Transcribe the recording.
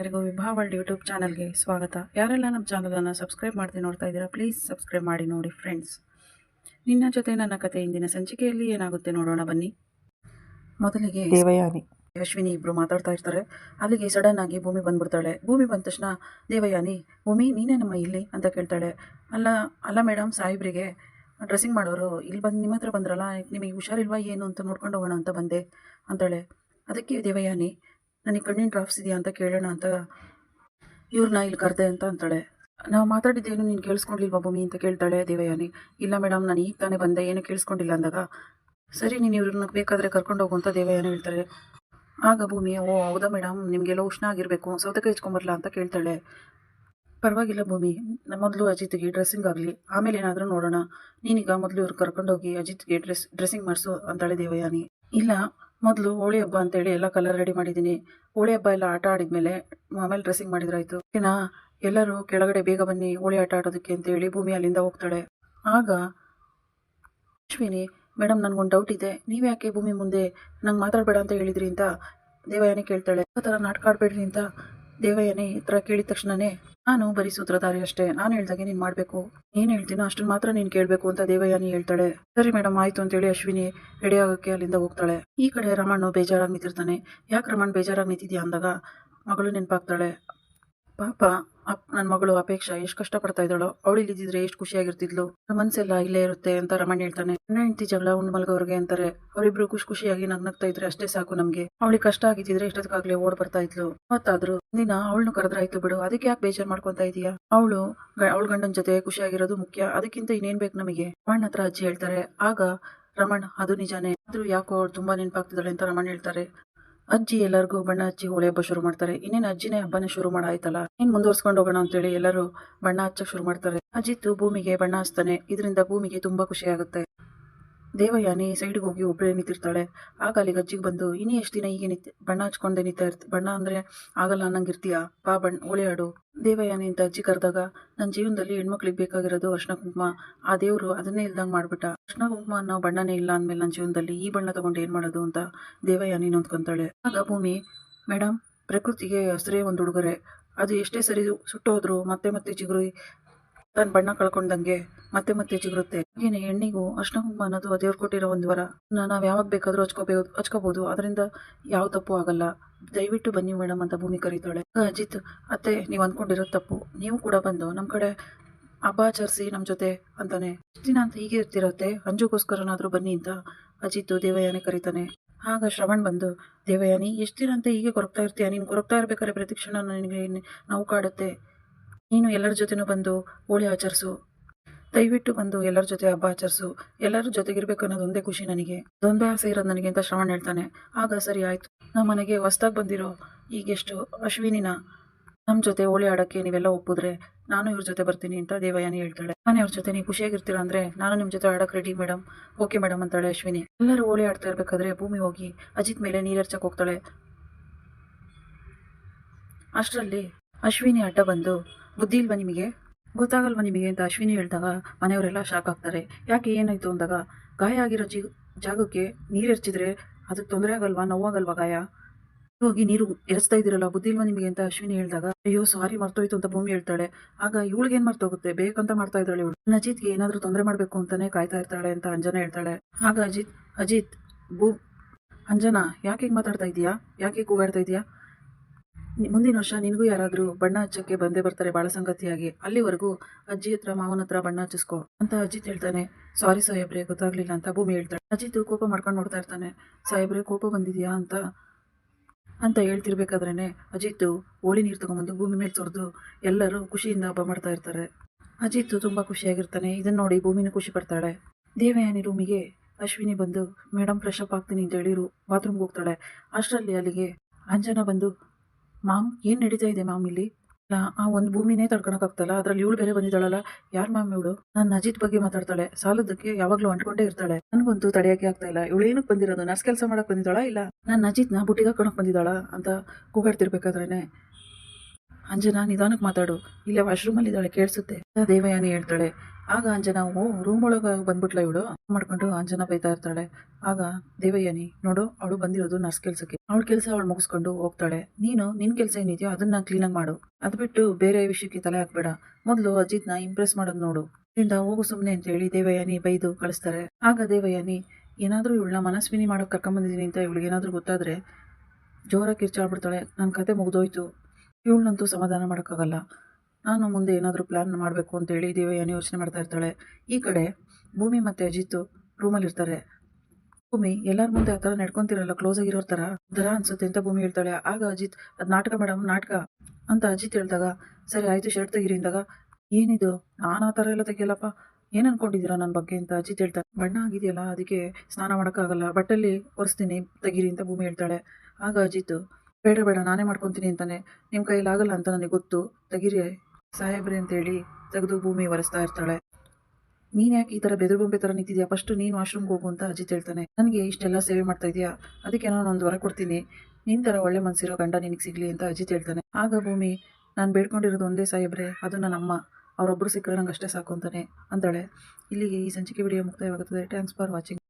ಎಲ್ಲರಿಗೂ ವಿಭಾ world YouTube ಚಾನಲ್ಗೆ ಸ್ವಾಗತ. ಯಾರೆಲ್ಲ ನಮ್ಮ ಚಾನಲನ್ನು ಸಬ್ಸ್ಕ್ರೈಬ್ ಮಾಡ್ತೀನಿ ನೋಡ್ತಾ ಇದ್ದೀರಾ ಪ್ಲೀಸ್ ಸಬ್ಸ್ಕ್ರೈಬ್ ಮಾಡಿ ನೋಡಿ ಫ್ರೆಂಡ್ಸ್ ನಿನ್ನ ಜೊತೆ ನನ್ನ ಕತೆ ಇಂದಿನ ಸಂಚಿಕೆಯಲ್ಲಿ ಏನಾಗುತ್ತೆ ನೋಡೋಣ ಬನ್ನಿ. ಮೊದಲಿಗೆ ದೇವಯಾನಿ. ಅಶ್ವಿನಿ ಇಬ್ಬರು ಮಾತಾಡ್ತಾ ಇರ್ತಾರೆ. ಅಲ್ಲಿಗೆ ಸಡನ್ ಆಗಿ ಭೂಮಿ ಬಂದ್ಬಿಡ್ತಾಳೆ. ಭೂಮಿ ಬಂದ ತಕ್ಷಣ ದೇವಯಾನಿ ಭೂಮಿ ನೀನೇ ನಮ್ಮ ಇಲ್ಲಿ? ಅಂತ ಕೇಳ್ತಾಳೆ. ಅಲ್ಲ ಅಲ್ಲ ಮೇಡಮ್ ಸಾಹೇಬ್ರಿಗೆ ಡ್ರೆಸ್ಸಿಂಗ್ ಮಾಡೋರು ಇಲ್ಲಿ ಬಂದು ನಿಮ್ಮ ಹತ್ರ ಬಂದ್ರಲ್ಲ ನಿಮಗೆ ಹುಷಾರಿಲ್ವಾ ಏನು ಅಂತ ನೋಡ್ಕೊಂಡು ಹೋಗೋಣ ಅಂತ ಬಂದೆ ಅಂತಾಳೆ. ಅದಕ್ಕೆ ದೇವಯಾನಿ ನನಗೆ ಕಣ್ಣಿನ ಡ್ರಾಪ್ಸ್ ಇದೆಯಾ ಅಂತ ಕೇಳೋಣ ಅಂತ ಇವ್ರನ್ನ ಇಲ್ಲಿ ಕರೆದೆ ಅಂತ ಅಂತಾಳೆ. ನಾವು ಮಾತಾಡಿದ್ದೇನು ನೀನು ಕೇಳಿಸ್ಕೊಂಡಿಲ್ವಾ ಭೂಮಿ ಅಂತ ಕೇಳ್ತಾಳೆ ದೇವಯಾನಿ. ಇಲ್ಲ ಮೇಡಮ್, ನಾನು ಈಗ ತಾನೇ ಬಂದೆ, ಏನೂ ಕೇಳಿಸ್ಕೊಂಡಿಲ್ಲ ಅಂದಾಗ. ಸರಿ, ನೀನು ಇವ್ರನ್ನ ಬೇಕಾದರೆ ಕರ್ಕೊಂಡು ಹೋಗು ಅಂತ ದೇವಯಾನಿ ಹೇಳ್ತಾಳೆ ಆಗ ಭೂಮಿ, ಓ, ಹೌದಾ ಮೇಡಮ್, ನಿಮಗೆಲ್ಲ ಉಷ್ಣ ಆಗಿರಬೇಕು ಸೌತೆಕಾಯಿ ಇಚ್ಕೊಂಬರಲ್ಲ ಅಂತ ಕೇಳ್ತಾಳೆ. ಪರವಾಗಿಲ್ಲ ಭೂಮಿ ಮೊದಲು ಅಜಿತ್ಗೆ ಡ್ರೆಸ್ಸಿಂಗ್ ಆಗಲಿ, ಆಮೇಲೆ ಏನಾದರೂ ನೋಡೋಣ. ನೀನೀಗ ಮೊದಲು ಇವ್ರು ಕರ್ಕೊಂಡೋಗಿ ಅಜಿತ್ಗೆ ಡ್ರೆಸ್ ಡ್ರೆಸ್ಸಿಂಗ್ ಮಾಡಿಸು ಅಂತಾಳೆ ದೇವಯಾನಿ. ಇಲ್ಲ ಮೊದಲು ಹೋಳಿ ಹಬ್ಬ ಅಂತೇಳಿ ಎಲ್ಲ ಕಲರ್ ರೆಡಿ ಮಾಡಿದ್ದೀನಿ. ಹೋಳಿ ಹಬ್ಬ ಎಲ್ಲ ಆಟ ಆಡಿದ್ಮೇಲೆ ಆಮೇಲೆ ಡ್ರೆಸ್ಸಿಂಗ್ ಮಾಡಿದ್ರಾಯ್ತು. ಏನ ಎಲ್ಲರೂ ಕೆಳಗಡೆ ಬೇಗ ಬನ್ನಿ, ಹೋಳಿ ಆಟ ಆಡೋದಕ್ಕೆ ಅಂತೇಳಿ ಭೂಮಿ ಅಲ್ಲಿಂದ ಹೋಗ್ತಾಳೆ. ಆಗ ಅಶ್ವಿನಿ ಮೇಡಮ್ ನನಗೊಂದು ಡೌಟ್ ಇದೆ. ನೀವು ಯಾಕೆ ಭೂಮಿ ಮುಂದೆ ನಂಗೆ ಮಾತಾಡಬೇಡ ಅಂತ ಹೇಳಿದ್ರಿ ಅಂತ ದೇವಯಾನಿ ಕೇಳ್ತಾಳೆ. ಆ ಥರ ನಾಟಕ ಆಡಬೇಡ್ರಿ ಅಂತ ದೇವಯಾನಿ ಈ ಥರ ಕೇಳಿದ ತಕ್ಷಣನೇ ನಾನು ಬರೀ ಸೂತ್ರಧಾರಿ ಅಷ್ಟೇ. ನಾನು ಹೇಳ್ದಾಗೆ ನೀನು ಮಾಡಬೇಕು. ಏನು ಹೇಳ್ತೀನೋ ಅಷ್ಟನ್ನು ಮಾತ್ರ ನೀನು ಕೇಳಬೇಕು ಅಂತ ದೇವಯಾನಿ ಹೇಳ್ತಾಳೆ. ಸರಿ ಮೇಡಮ್ ಆಯಿತು ಅಂತೇಳಿ ಅಶ್ವಿನಿ ರೆಡಿ ಆಗೋಕ್ಕೆ ಅಲ್ಲಿಂದ ಹೋಗ್ತಾಳೆ. ಈ ಕಡೆ ರಮಣ್ಣು ಬೇಜಾರಾಗಿ ನಿಂತಿರ್ತಾನೆ. ಯಾಕೆ ರಮಣ್ ಬೇಜಾರಾಗಿ ನಿಂತಿದ್ಯಾ ಅಂದಾಗ ಮಗಳು ನೆನಪಾಗ್ತಾಳೆ. ಪಾಪ ನನ್ನ ಮಗಳು ಅಪೇಕ್ಷಾ ಎಷ್ಟು ಕಷ್ಟ ಪಡ್ತಾ ಇದ್ದಾಳೋ, ಅವಳು ಇಲ್ಲಿದ್ರೆ ಎಷ್ಟು ಖುಷಿಯಾಗಿರ್ತಿದ್ಲು. ನನ್ನ ಮನಸ್ಸೆಲ್ಲ ಇಲ್ಲೇ ಇರುತ್ತೆ ಅಂತ ರಮಣ್ ಹೇಳ್ತಾನೆ. ನನ್ನ ಹೆಂಡತಿ ಜಗಳ ಉಂಡು ಮಲ್ಗೋರ್ಗೆ ಅಂತಾರೆ. ಅವರಿಬ್ರು ಖುಷಿ ಖುಷಿಯಾಗಿ ನಗ್ನಗ್ತಾ ಇದ್ರೆ ಅಷ್ಟೇ ಸಾಕು ನಮ್ಗೆ. ಅವಳಿಗೆ ಕಷ್ಟ ಆಗಿದ್ದಿದ್ರೆ ಎಷ್ಟೊತ್ತಿಗಾಗ್ಲೇ ಓಡ್ ಬರ್ತಾ ಇದ್ಲು. ಮತ್ತಾದ್ರು ದಿನ ಅವಳನ್ನು ಕರೆದ್ರಾಯ್ತು ಬಿಡು. ಅದಕ್ಕೆ ಯಾಕೆ ಬೇಜಾರ್ ಮಾಡ್ಕೊಂತ ಇದೀಯಾ? ಅವಳು ಅವಳ ಗಂಡನ ಜೊತೆ ಖುಷಿಯಾಗಿರೋದು ಮುಖ್ಯ. ಅದಕ್ಕಿಂತ ಇನ್ನೇನ್ ಬೇಕು ನಮಗೆ? ರಮಣ್ ಹತ್ರ ಅಜ್ಜಿ ಹೇಳ್ತಾರೆ. ಆಗ ರಮಣ್, ಅದು ನಿಜಾನೇ. ಆದ್ರೂ ಯಾಕೋ ಅವಳು ತುಂಬಾ ನೆನಪಾಗ್ತಿದ್ದಾಳೆ ಅಂತ ರಮಣ್ ಹೇಳ್ತಾರೆ. ಅಜ್ಜಿ ಎಲ್ಲರಿಗೂ ಬಣ್ಣ ಹಚ್ಚಿ ಹೋಳಿ ಹಬ್ಬ ಶುರು ಮಾಡ್ತಾರೆ. ಇನ್ನೇನು ಅಜ್ಜಿನೇ ಹಬ್ಬನ ಶುರು ಮಾಡಾಯ್ತಲ್ಲ ಏನ್ ಮುಂದುವರ್ಸ್ಕೊಂಡು ಹೋಗೋಣ ಅಂತೇಳಿ ಎಲ್ಲರೂ ಬಣ್ಣ ಹಚ್ಚಕ್ ಶುರು ಮಾಡ್ತಾರೆ. ಅಜಿತ್ತು ಭೂಮಿಗೆ ಬಣ್ಣ ಹಚ್ತಾನೆ. ಇದರಿಂದ ಭೂಮಿಗೆ ತುಂಬಾ ಖುಷಿ ಆಗುತ್ತೆ. ದೇವಯಾನಿ ಸೈಡ್ಗೆ ಹೋಗಿ ಒಬ್ಬಳೇ ನಿಂತಿರ್ತಾಳೆ. ಆಗ ಅಲ್ಲಿ ಅಜ್ಜಿಗೆ ಬಂದು, ಇನ್ನೂ ಎಷ್ಟು ದಿನ ಹೀಗೆ ನಿಂತ, ಬಣ್ಣ ಹಚ್ಕೊಂಡೆ ನಿಂತ ಇರ್ತಿ, ಬಣ್ಣ ಅಂದ್ರೆ ಆಗಲ್ಲ ಅನ್ನಂಗೆ ಇರ್ತೀಯ ಬಾ ಬಣ್ಣ ಓಳೆಯಾಡು ದೇವಯಾನಿ ಅಂತ ಅಜ್ಜಿ ಕರೆದಾಗ ನನ್ನ ಜೀವನದಲ್ಲಿ ಹೆಣ್ಮಕ್ಳಿಗೆ ಬೇಕಾಗಿರೋದು ಅರ್ಶನ ಕುಂಕುಮ. ಆ ದೇವರು ಅದನ್ನೇ ಇಲ್ದಂಗೆ ಮಾಡ್ಬಿಟ್ಟ. ಅರ್ಶನ ಕುಂಕುಮ ಅನ್ನೋ ಬಣ್ಣನೇ ಇಲ್ಲ ಅಂದಮೇಲೆ ನನ್ನ ಜೀವನದಲ್ಲಿ ಈ ಬಣ್ಣ ತಗೊಂಡು ಏನು ಮಾಡೋದು? ಅಂತ ದೇವಯಾನಿ ನೊಂದ್ಕೊಂತಾಳೆ. ಆಗ ಭೂಮಿ ಮೇಡಮ್ ಪ್ರಕೃತಿಗೆ ಹಸ್ರೇ ಒಂದು ಉಡುಗೊರೆ. ಅದು ಎಷ್ಟೇ ಸರಿ ಸುಟ್ಟೋದ್ರು, ಮತ್ತೆ ಮತ್ತೆ ಚಿಗುರು ತನ್ನ ಬಣ್ಣ ಕಳ್ಕೊಂಡಂಗೆ ಮತ್ತೆ ಮತ್ತೆ ಚಿಗುರುತ್ತೆ. ಹಾಗೇನೆ ಹೆಣ್ಣಿಗೂ ಅಷ್ಟ ಕುಂಕುಮ ಅನ್ನೋದು ದೇವ್ರು ಕೊಟ್ಟಿರೋ ಒಂದು ವರ. ನಾವು ಯಾವಾಗ ಬೇಕಾದ್ರೂ ಹಚ್ಕೋಬೇಕು ಹಚ್ಕೋಬಹುದು ಅದರಿಂದ ಯಾವ ತಪ್ಪು ಆಗಲ್ಲ. ದಯವಿಟ್ಟು ಬನ್ನಿ ಮೇಡಮ್ ಅಂತ ಭೂಮಿ ಕರೀತಾಳೆ. ಅಜಿತ್, ಅತ್ತೆ, ನೀವು ಅನ್ಕೊಂಡಿರೋ ತಪ್ಪು. ನೀವು ಕೂಡ ಬಂದು ನಮ್ಮ ಕಡೆ ಹಬ್ಬ ಆಚರಿಸಿ ನಮ್ಮ ಜೊತೆ ಅಂತಾನೆ. ದಿನ ಅಂತ ಹೀಗೆ ಇರ್ತಿರತ್ತೆ. ಅಂಜುಗೋಸ್ಕರನಾದ್ರೂ ಬನ್ನಿ ಅಂತ ಅಜಿತ್ ದೇವಯಾನೆ ಕರೀತಾನೆ. ಆಗ ಶ್ರವಣ್ ಬಂದು, ದೇವಯಾನಿ ಎಷ್ಟು ದಿನ ಅಂತ ಹೀಗೆ ಕೊರಗ್ತಾ ಇರ್ತೀಯ? ನೀನು ಕೊರಗ್ತಾ ಇರ್ಬೇಕಾದ್ರೆ ಪ್ರತಿಕ್ಷಣ ನನಗೆ ನೋವು ಕಾಡುತ್ತೆ. ನೀನು ಎಲ್ಲರ ಜೊತೆನೂ ಬಂದು ಹೋಳಿ ಆಚರಿಸು. ದಯವಿಟ್ಟು ಬಂದು ಎಲ್ಲರ ಜೊತೆ ಹಬ್ಬ ಆಚರಿಸು. ಎಲ್ಲರ ಜೊತೆಗಿರ್ಬೇಕು ಅನ್ನೋದು ಒಂದೇ ಖುಷಿ ನನಗೆ. ಅದೊಂದೇ ಆಸೆ ಇರೋದು ನನಗೆ ಅಂತ ಶ್ರವಣ್ ಹೇಳ್ತಾನೆ. ಆಗ ಸರಿ ಆಯ್ತು. ನಮ್ಮ ಮನೆಗೆ ಹೊಸ್ದಾಗಿ ಬಂದಿರೋ ಈಗೆಷ್ಟು ಅಶ್ವಿನಿನ ನಮ್ಮ ಜೊತೆ ಹೋಳಿ ಆಡೋಕ್ಕೆ ನೀವೆಲ್ಲ ಒಪ್ಪಿದ್ರೆ ನಾನು ಇವ್ರ ಜೊತೆ ಬರ್ತೀನಿ ಅಂತ ದೇವಯಾನಿ ಹೇಳ್ತಾಳೆ. ಮನೆಯವ್ರ ಜೊತೆ ನೀವು ಖುಷಿಯಾಗಿರ್ತೀರಾ ಅಂದ್ರೆ ನಾನು ನಿಮ್ಮ ಜೊತೆ ಆಡೋಕೆ ರೆಡಿ ಮೇಡಮ್ ಓಕೆ ಮೇಡಮ್ ಅಂತಾಳೆ ಅಶ್ವಿನಿ. ಎಲ್ಲರೂ ಹೋಳಿ ಆಡ್ತಾ ಇರ್ಬೇಕಾದ್ರೆ ಭೂಮಿ ಹೋಗಿ ಅಜಿತ್ ಮೇಲೆ ನೀರೆರ್ಚಕ್ಕೆ ಹೋಗ್ತಾಳೆ. ಅಷ್ಟರಲ್ಲಿ ಅಶ್ವಿನಿ ಅಡ್ಡ ಬಂದು ಬುದ್ಧಿ ಇಲ್ವಾ ನಿಮಗೆ? ಗೊತ್ತಾಗಲ್ವಾ ನಿಮಗೆ ಅಂತ ಅಶ್ವಿನಿ ಹೇಳಿದಾಗ ಮನೆಯವರೆಲ್ಲ ಶಾಕ್ ಆಗ್ತಾರೆ. ಯಾಕೆ ಏನಾಯ್ತು ಅಂದಾಗ, ಗಾಯ ಆಗಿರೋ ಜಿ, ಜಾಗಕ್ಕೆ ನೀರು ಎರಚಿದ್ರೆ ಅದಕ್ಕೆ ತೊಂದರೆ ಆಗಲ್ವಾ, ನೋವಾಗಲ್ವಾ ಗಾಯ? ಹೋಗಿ ನೀರು ಎರಚ್ತಾ ಇದ್ದೀರಲ್ಲ, ಬುದ್ಧಿ ಇಲ್ವಾ ನಿಮಗೆ ಅಂತ ಅಶ್ವಿನಿ ಹೇಳಿದಾಗ, ಅಯ್ಯೋ ಸಾರಿ ಮರ್ತೋಯ್ತು ಅಂತ ಭೂಮಿ ಹೇಳ್ತಾಳೆ. ಆಗ ಇವಳಿಗೆ ಏನ್ ಮರ್ತೋಗುತ್ತೆ? ಬೇಕಂತ ಮಾಡ್ತಾ ಇದ್ದಾಳೆ ಇವಳು. ಅಜಿತ್ಗೆ ಏನಾದರೂ ತೊಂದರೆ ಮಾಡಬೇಕು ಅಂತಾನೆ ಕಾಯ್ತಾ ಇರ್ತಾಳೆ ಅಂತ ಅಂಜನಾ ಹೇಳ್ತಾಳೆ. ಆಗ ಅಜಿತ್ ಅಜಿತ್, ಭೂ, ಅಂಜನಾ, ಯಾಕೆ ಮಾತಾಡ್ತಾ ಇದೀಯಾ? ಯಾಕೆ ಕೂಗಾಡ್ತಾ ಇದೀಯಾ? ಮುಂದಿನ ವರ್ಷ ನಿನಗೂ ಯಾರಾದರೂ ಬಣ್ಣ ಹಚ್ಚಕ್ಕೆ ಬಂದೇ ಬರ್ತಾರೆ ಬಾಳ ಸಂಗತಿಯಾಗಿ. ಅಲ್ಲಿವರೆಗೂ ಅಜ್ಜಿ ಹತ್ರ, ಮಾವನ ಹತ್ರ ಬಣ್ಣ ಹಚ್ಚಿಸ್ಕೊ ಅಂತ ಅಜಿತ್ ಹೇಳ್ತಾನೆ. ಸಾರಿ ಸಾಹೇಬ್ರೆ, ಗೊತ್ತಾಗ್ಲಿಲ್ಲ ಅಂತ ಭೂಮಿ ಹೇಳ್ತಾಳೆ ಅಜಿತ್ ಕೋಪ ಮಾಡ್ಕೊಂಡು ನೋಡ್ತಾ ಇರ್ತಾನೆ. ಸಾಹೇಬ್ರೆ, ಕೋಪ ಬಂದಿದ್ಯಾ ಅಂತ ಅಂತ ಹೇಳ್ತಿರ್ಬೇಕಾದ್ರೇ ಅಜಿತ್ ಓಳಿ ನೀರು ತಗೊಂಬಂದು ಭೂಮಿ ಮೇಲೆ ಸುರಿದು ಎಲ್ಲರೂ ಖುಷಿಯಿಂದ ಹಬ್ಬ ಮಾಡ್ತಾ ಇರ್ತಾರೆ. ಅಜಿತ್ ತುಂಬ ಖುಷಿಯಾಗಿರ್ತಾನೆ. ಇದನ್ನ ನೋಡಿ ಭೂಮಿನೂ ಖುಷಿ ಪಡ್ತಾಳೆ. ದೇವಯಾನಿ ರೂಮಿಗೆ ಅಶ್ವಿನಿ ಬಂದು ಮೇಡಮ್ ಫ್ರೆಶ್ ಅಪ್ ಆಗ್ತೀನಿ ಅಂತ ಹೇಳಿರು. ಬಾತ್ರೂಮ್ಗೆ ಹೋಗ್ತಾಳೆ. ಅಷ್ಟರಲ್ಲಿ ಅಲ್ಲಿಗೆ ಅಂಜನಾ ಬಂದು ಮಾಮ್, ಏನು ನಡೀತಾ ಇದೆ ಮಾಮ್ ಇಲ್ಲಿ? ಆ ಒಂದು ಭೂಮಿನೇ ತಡ್ಕೊಳಕ್ಕಾಗ್ತಲ್ಲ ಅದ್ರಲ್ಲಿ ಇವಳು ಬೇರೆ ಬಂದಿದ್ದಾಳಲ್ಲ, ಯಾರು ಮ್ಯಾಮ್ ಇವಳು? ನಾನು ಅಜಿತ್ ಬಗ್ಗೆ ಮಾತಾಡ್ತಾಳೆ ಸಾಲದಕ್ಕೆ ಯಾವಾಗಲೂ ಅಂಟ್ಕೊಂಡೇ ಇರ್ತಾಳೆ. ನನಗಂತೂ ತಡೆಯಕ್ಕೆ ಆಗ್ತಾ ಇಲ್ಲ, ಇವಳು ಏನಕ್ಕೆ ಬಂದಿರೋದು, ನರ್ಸ್ ಕೆಲಸ ಮಾಡಕ್ ಬಂದಿದ್ದಾಳಾ ಇಲ್ಲ? ನಾನು ಅಜಿತ್ನ ಬುಟ್ಟಿಗೆ ಹಾಕೊಳಕ್ ಬಂದಿದ್ದಾಳ ಅಂತ ಕೂಗಾಡ್ತಿರ್ಬೇಕಾದ್ರೇನೆ. ಅಂಜನಾ, ನಿಧಾನಕ್ಕೆ ಮಾತಾಡು. ಇಲ್ಲೇ ವಾಶ್ರೂಮಲ್ಲಿ ಇದ್ದಾಳೆ ಕೇಳಿಸುತ್ತೆ ದೇವಯಾನಿ ಹೇಳ್ತಾಳೆ. ಆಗ ಅಂಜನಾ, ಓ ರೂಮ್ ಒಳಗೆ ಬಂದ್ಬಿಟ್ಲ ಇವಳು? ಮಾಡ್ಕೊಂಡು ಅಂಜನಾ ಬೈತಾ ಇರ್ತಾಳೆ. ಆಗ ದೇವಯಾನಿ, ನೋಡು, ಅವಳು ಬಂದಿರೋದು ನರ್ಸ್ ಕೆಲಸಕ್ಕೆ. ಅವಳ ಕೆಲಸ ಅವಳು ಮುಗಿಸ್ಕೊಂಡು ಹೋಗ್ತಾಳೆ. ನೀನು ನಿನ್ ಕೆಲಸ ಏನಿದೆಯೋ ಅದನ್ನ ಕ್ಲೀನಾಗಿ ಮಾಡು. ಅದು ಬಿಟ್ಟು ಬೇರೆ ವಿಷಯಕ್ಕೆ ತಲೆ ಹಾಕ್ಬೇಡ. ಮೊದಲು ಅಜಿತ್ನ ಇಂಪ್ರೆಸ್ ಮಾಡೋದು ನೋಡು. ಇಲ್ಲಿಂದ ಹೋಗು ಸುಮ್ಮನೆ ಅಂತ ಹೇಳಿ ದೇವಯಾನಿ ಬೈದು ಕಳಿಸ್ತಾರೆ. ಆಗ ದೇವಯಾನಿ, ಏನಾದರೂ ಇವಳನ್ನ ಮನಸ್ವಿನಿ ಮಾಡೋಕೆ ಕರ್ಕೊಂಬಂದಿದ್ದೀನಿ ಅಂತ ಇವಳಿಗೆ ಏನಾದರೂ ಗೊತ್ತಾದ್ರೆ ಜೋರಾಗಿ ಕಿರ್ಚಾಡ್ಬಿಡ್ತಾಳೆ. ನನ್ನ ಕತೆ ಮುಗ್ದೋಯ್ತು. ಇವಳನ್ನಂತೂ ಸಮಾಧಾನ ಮಾಡೋಕ್ಕಾಗಲ್ಲ. ನಾನು ಮುಂದೆ ಏನಾದರೂ ಪ್ಲ್ಯಾನ್ ಮಾಡಬೇಕು ಅಂತೇಳಿ ದೇವಯ್ಯನಿ ಯೋಚನೆ ಮಾಡ್ತಾ ಇರ್ತಾಳೆ. ಈ ಕಡೆ ಭೂಮಿ ಮತ್ತು ಅಜಿತ್ ರೂಮಲ್ಲಿ ಇರ್ತಾರೆ. ಭೂಮಿ ಎಲ್ಲರ ಮುಂದೆ ಆ ಥರ ನಡ್ಕೊತಿರಲ್ಲ ಕ್ಲೋಸ್ ಆಗಿರೋ ಥರ? ದರ ಅನ್ಸುತ್ತೆ ಅಂತ ಭೂಮಿ ಹೇಳ್ತಾಳೆ. ಆಗ ಅಜಿತ್, ಅದು ನಾಟಕ ಮೇಡಮ್, ನಾಟಕ ಅಂತ ಅಜಿತ್ ಹೇಳಿದಾಗ, ಸರಿ ಆಯಿತು ಶರ್ಟ್ ತೆಗೀರಿ ಅಂದಾಗ, ಏನಿದು? ನಾನು ಆ ಥರ ಎಲ್ಲ ತೆಗಿಯಲ್ಲಪ್ಪ? ಏನು ಅನ್ಕೊಂಡಿದ್ದೀರಾ ನನ್ನ ಬಗ್ಗೆ? ಅಂತ ಅಜಿತ್ ಹೇಳ್ತಾರೆ ಬಣ್ಣ ಆಗಿದೆಯಲ್ಲ, ಅದಕ್ಕೆ ಸ್ನಾನ ಮಾಡೋಕ್ಕಾಗಲ್ಲ. ಬಟ್ಟಲ್ಲಿ ಒರೆಸ್ತೀನಿ, ತೆಗೀರಿ ಅಂತ ಭೂಮಿ ಹೇಳ್ತಾಳೆ. ಆಗ ಅಜಿತ್ ಬೇಡ ಬೇಡ, ನಾನೇ ಮಾಡ್ಕೊತೀನಿ ಅಂತಾನೆ. ನಿಮ್ಮ ಕೈಲಾಗಲ್ಲ ಅಂತ ನನಗೆ ಗೊತ್ತು. ತೆಗೀರಿ, ಸಾಹೇಬ್ರಿ ಅಂತೇಳಿ ತೆಗೆದು ಭೂಮಿ ಒರೆಸ್ತಾ ಇರ್ತಾಳೆ. ನೀನು ಯಾಕೆ ಈ ತರ ಬೆದರು ತರ ನಿಂತಿದ್ಯಾ? ಫಸ್ಟ್ ನೀನು ವಾಶ್ರೂಮ್ ಹೋಗು ಅಂತ ಅಜಿತ್ ಹೇಳ್ತಾನೆ. ನನಗೆ ಇಷ್ಟೆಲ್ಲ ಸೇವೆ ಮಾಡ್ತಾ ಇದೆಯಾ ಅದಕ್ಕೆ ನಾನು ಒಂದು ವರ ಕೊಡ್ತೀನಿ. ನಿನ್ನ ತರ ಒಳ್ಳೆ ಮನಸ್ಸಿರೋ ಗಂಡ ನಿನಗೆ ಸಿಗ್ಲಿ ಅಂತ ಅಜಿತ್ ಹೇಳ್ತಾನೆ. ಆಗ ಭೂಮಿ, ನಾನು ಬೇಡ್ಕೊಂಡಿರೋದು ಒಂದೇ ಸಾಹೇಬ್ರೆ, ಅದು ನನ್ನ ಅಮ್ಮ. ಅವರೊಬ್ಬರು ಸಿಕ್ಕರೆ ನಂಗೆ ಅಷ್ಟೇ ಸಾಕು ಅಂತಾನೆ ಅಂತಾಳೆ. ಇಲ್ಲಿಗೆ ಈ ಸಂಚಿಕೆ ವಿಡಿಯೋ ಮುಕ್ತಾಯವಾಗುತ್ತದೆ. Thanks for watching